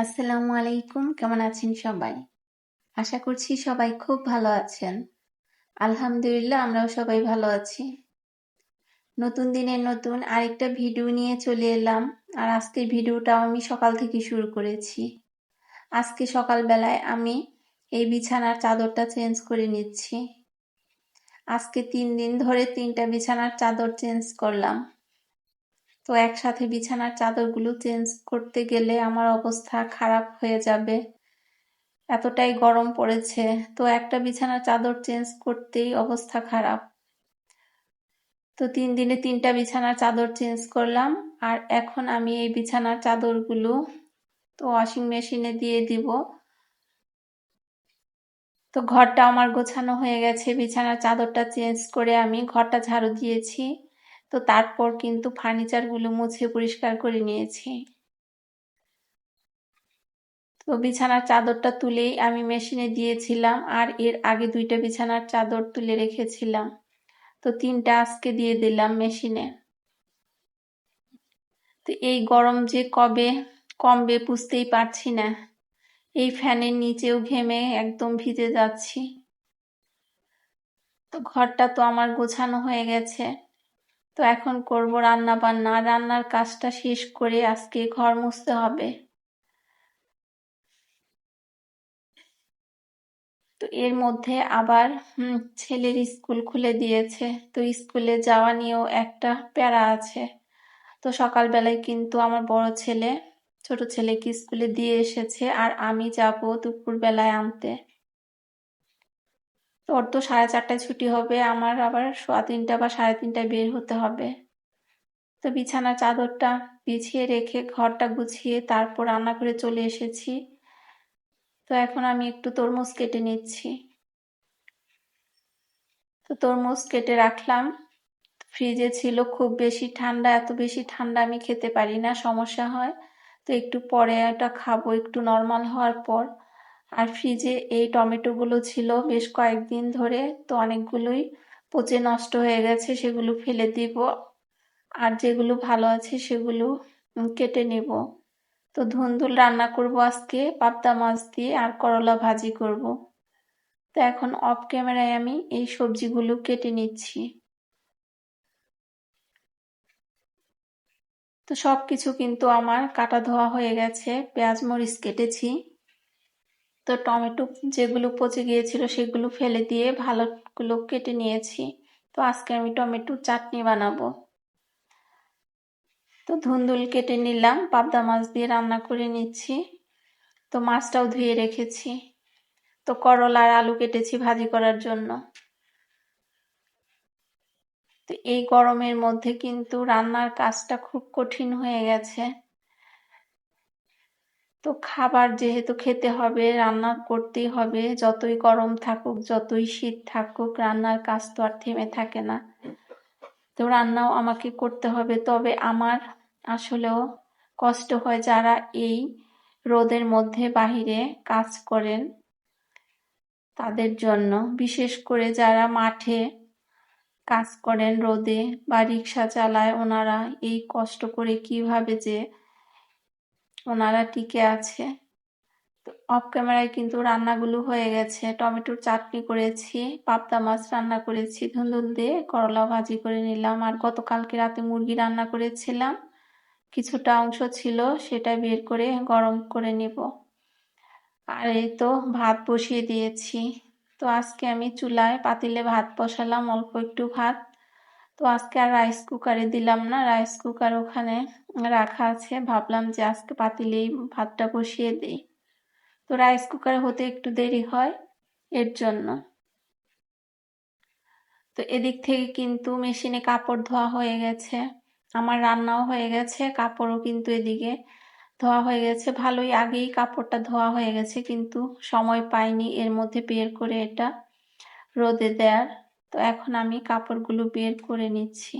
আসসালামু আলাইকুম, কেমন আছেন সবাই? আশা করছি সবাই খুব ভালো আছেন। আলহামদুলিল্লাহ, আমরাও সবাই ভালো আছি। নতুন দিনের নতুন আরেকটা ভিডিও নিয়ে চলে এলাম, আর আজকের ভিডিওটাও আমি সকাল থেকে শুরু করেছি। আজকে সকালবেলায় আমি এই বিছানার চাদরটা চেঞ্জ করে নিচ্ছি। আজকে তিন দিন ধরে তিনটা বিছানার চাদর চেঞ্জ করলাম। তো একসাথে বিছানার চাদরগুলো চেঞ্জ করতে গেলে আমার অবস্থা খারাপ হয়ে যাবে। এতটাই গরম পড়েছে। তো একটা বিছানার চাদর চেঞ্জ করতেই অবস্থা খারাপ। তো তিন দিনে তিনটা বিছানার চাদর চেঞ্জ করলাম। আর এখন আমি এই বিছানার চাদরগুলো তো ওয়াশিং মেশিনে দিয়ে দিব। তো ঘরটা আমার গোছানো হয়ে গেছে। বিছানার চাদরটা চেঞ্জ করে আমি ঘরটা ঝাড়ু দিয়েছি। তো তারপর কিন্তু ফার্নিচারগুলো মুছে পরিষ্কার করে নিয়েছি। তো বিছানার চাদরটা তুলেই আমি মেশিনে দিয়েছিলাম আর এর আগে দুইটা বিছানার চাদর তুলে রেখেছিলাম। তো তিনটা আজকে দিয়ে দিলাম মেশিনে তো এই গরম যে কবে কমবে বুঝতেই পারছি না। এই ফ্যানের নিচেও ঘেমে একদম ভিজে যাচ্ছি। তো ঘরটা তো আমার গোছানো হয়ে গেছে। তো এখন করব রান্না বান্না রান্নার কাজটা শেষ করে আজকে ঘর মুছতে হবে। তো এর মধ্যে আবার ছেলের স্কুল খুলে দিয়েছে। তো স্কুলে যাওয়া নিয়েও একটা প্যারা আছে। তো সকালবেলায় কিন্তু আমার বড় ছেলে, ছোট ছেলেকে স্কুলে দিয়ে এসেছে। আর আমি যাব দুপুর বেলায় আনতে। তো ওর তো সাড়ে চারটায় ছুটি হবে, আমার আবার সোয়া তিনটা বা সাড়ে তিনটায় বের হতে হবে। তো বিছানা চাদরটা বিছিয়ে রেখে ঘরটা গুছিয়ে তারপর রান্না করে চলে এসেছি। তো এখন আমি একটু তরমুজ কেটে নিচ্ছি। তো তরমুজ কেটে রাখলাম। ফ্রিজে ছিল খুব বেশি ঠান্ডা, এত বেশি ঠান্ডা আমি খেতে পারি না, সমস্যা হয়। তো একটু পরে এটা খাব, একটু নর্মাল হওয়ার পর। আর ফ্রিজে এই টমেটোগুলো ছিল বেশ কয়েকদিন ধরে, তো অনেকগুলোই পচে নষ্ট হয়ে গেছে, সেগুলো ফেলে দিব। আর যেগুলো ভালো আছে সেগুলো কেটে নেব। তো ধুন্দুল রান্না করব আজকে, পাবদা মাছ দিয়ে আর করলা ভাজি করব। তো এখন অফ ক্যামেরায় আমি এই সবজিগুলো কেটে নিচ্ছি। তো সব কিছু কিন্তু আমার কাটা ধোয়া হয়ে গেছে, পেঁয়াজ মরিচ কেটেছি। তো টমেটো যেগুলো পচে গিয়েছিল সেগুলো ফেলে দিয়ে ভালোগুলো কেটে নিয়েছি। তো আজকে আমি টমেটো চাটনি বানাবো। তো ধুন্দুল কেটে নিলাম, পাবদা মাছ দিয়ে রান্না করে নিচ্ছি। তো মাছটাও ধুয়ে রেখেছি। তো করলা আর আলু কেটেছি ভাজি করার জন্য। তো এই গরমের মধ্যে কিন্তু রান্নার কাজটা খুব কঠিন হয়ে গেছে। তো খাবার যেহেতু খেতে হবে, রান্না করতেই হবে, যতই গরম থাকুক, যতই শীত থাকুক, রান্নার কাজ তো আর থেমে থাকে না। তো রান্নাও আমাকে করতে হবে। তবে আমার আসলেও কষ্ট হয় যারা এই রোদের মধ্যে বাহিরে কাজ করেন তাদের জন্য। বিশেষ করে যারা মাঠে কাজ করেন, রোদে বা রিক্সা চালায়, ওনারা এই কষ্ট করে কীভাবে যে ওনারা টিকে আছে। অফ ক্যামেরায় কিন্তু রান্নাগুলো হয়ে গেছে। টমেটোর চাটনি করেছি, পাবদা মাছ রান্না করেছি, ধুন্দুল দিয়ে করলা ভাজি করে নিলাম। আর গতকালকে রাতে মুরগি রান্না করেছিলাম। কিছুটা অংশ ছিল, সেটা বের করে গরম করে নেব। আর এই তো ভাত বসিয়ে দিয়েছি। তো আজকে আমি চুলায় পাতিলে ভাত বসালাম, অল্প একটু ভাত। তো আজকে আর রাইস কুকারে দিলাম না। রাইস কুকার ওখানে রাখা আছে। ভাবলাম যে আজকে পাতিলেই ভাতটা বসিয়ে দিই। তো রাইস কুকারে হতে একটু দেরি হয় এর জন্য। তো এদিক থেকে কিন্তু মেশিনে কাপড় ধোয়া হয়ে গেছে। আমার রান্নাও হয়ে গেছে, কাপড়ও কিন্তু এদিকে ধোয়া হয়ে গেছে। ভালোই আগেই কাপড়টা ধোয়া হয়ে গেছে, কিন্তু সময় পাইনি এর মধ্যে বের করে এটা রোদে দেয়ার। তো এখন আমি কাপড়গুলো বের করে নিচ্ছি।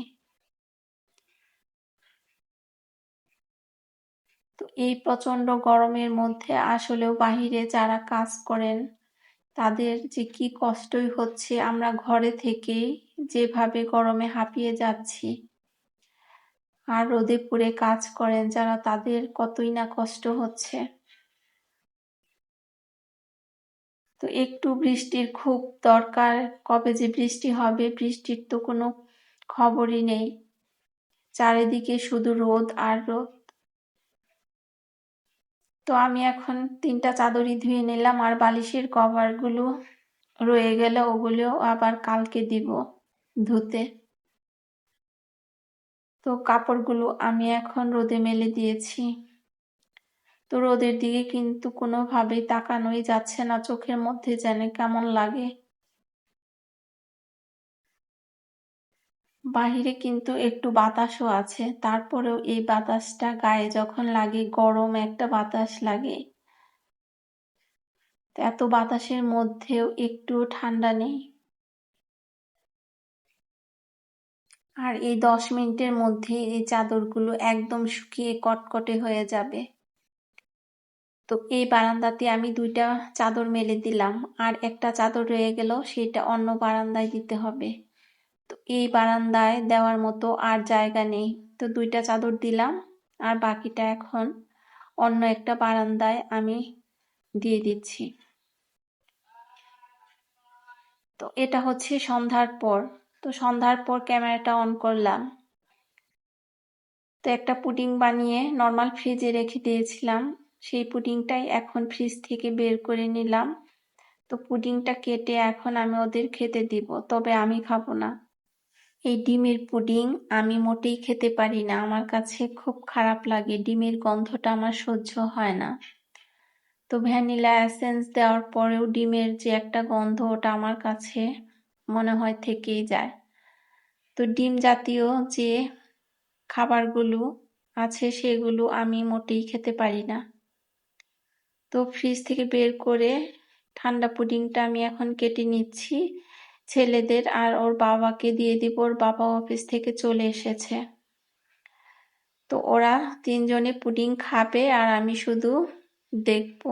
তো এই প্রচণ্ড গরমের মধ্যে আসলেও বাহিরে যারা কাজ করেন, তাদের যে কি কষ্টই হচ্ছে, আমরা ঘরে থেকেই যেভাবে গরমে হাঁপিয়ে যাচ্ছি আর রোদে পুড়ে কাজ করেন, যারা তাদের কতই না কষ্ট হচ্ছে। তো একটু বৃষ্টির খুব দরকার। কবে যে বৃষ্টি হবে, বৃষ্টির তো কোনো খবরই নেই। চারিদিকে শুধু রোদ আর রোদ। তো আমি এখন তিনটা চাদরই ধুয়ে নিলাম আর বালিশের কভারগুলো রয়ে গেল ওগুলো আবার কালকে দিব ধুতে। তো কাপড়গুলো আমি এখন রোদে মেলে দিয়েছি। তো রোদের দিকে কিন্তু কোনোভাবেই তাকানোই যাচ্ছে না চোখের মধ্যে যেন কেমন লাগে। বাহিরে কিন্তু একটু বাতাসও আছে, তারপরেও এই বাতাসটা গায়ে যখন লাগে, গরম একটা বাতাস লাগে। এত বাতাসের মধ্যেও একটু ঠান্ডা নেই। আর এই দশ মিনিটের মধ্যে এই চাদরগুলো একদম শুকিয়ে কটকটে হয়ে যাবে। তো এই বারান্দাতে আমি দুইটা চাদর মেলে দিলাম। আর একটা চাদর রয়ে গেল, সেটা অন্য বারান্দায় দিতে হবে। তো এই বারান্দায় দেওয়ার মতো আর জায়গা নেই। তো দুইটা চাদর দিলাম, আর বাকিটা এখন অন্য একটা বারান্দায় আমি দিয়ে দিচ্ছি। তো এটা হচ্ছে সন্ধ্যার পর। তো সন্ধ্যার পর ক্যামেরাটা অন করলাম। তো একটা পুডিং বানিয়ে নর্মাল ফ্রিজে রেখে দিয়েছিলাম। সেই পুডিংটাই এখন ফ্রিজ থেকে বের করে নিলাম। তো পুডিংটা কেটে এখন আমি ওদের খেতে দিব, তবে আমি খাব না। এই ডিমের পুডিং আমি মোটেই খেতে পারি না, আমার কাছে খুব খারাপ লাগে, ডিমের গন্ধটা আমার সহ্য হয় না। তো ভ্যানিলা এসেন্স দেওয়ার পরেও ডিমের যে একটা গন্ধ ওটা আমার কাছে মনে হয় থেকেই যায়। তো ডিম জাতীয় যে খাবারগুলো আছে সেগুলো আমি মোটেই খেতে পারি না। তো ফ্রিজ থেকে বের করে ঠান্ডা পুডিংটা আমি এখন কেটে নিচ্ছি। ছেলেদের আর ওর বাবাকে দিয়ে দিব, ওর বাবা অফিস থেকে চলে এসেছে। তো ওরা তিনজনে পুডিং খাবে আর আমি শুধু দেখব।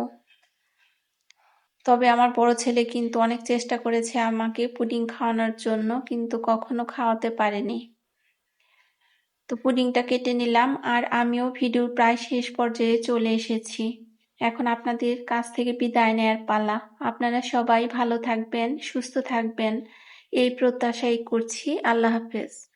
তবে আমার বড় ছেলে কিন্তু অনেক চেষ্টা করেছে আমাকে পুডিং খাওয়ানোর জন্য, কিন্তু কখনো খাওয়াতে পারেনি। তো পুডিংটা কেটে নিলাম আর আমিও ভিডিওর প্রায় শেষ পর্যায়ে চলে এসেছি। এখন আপনাদের কাছ থেকে বিদায় নেয়ার পালা। আপনারা সবাই ভালো থাকবেন, সুস্থ থাকবেন। এই প্রত্যাশাই করছি। আল্লাহ হাফেজ।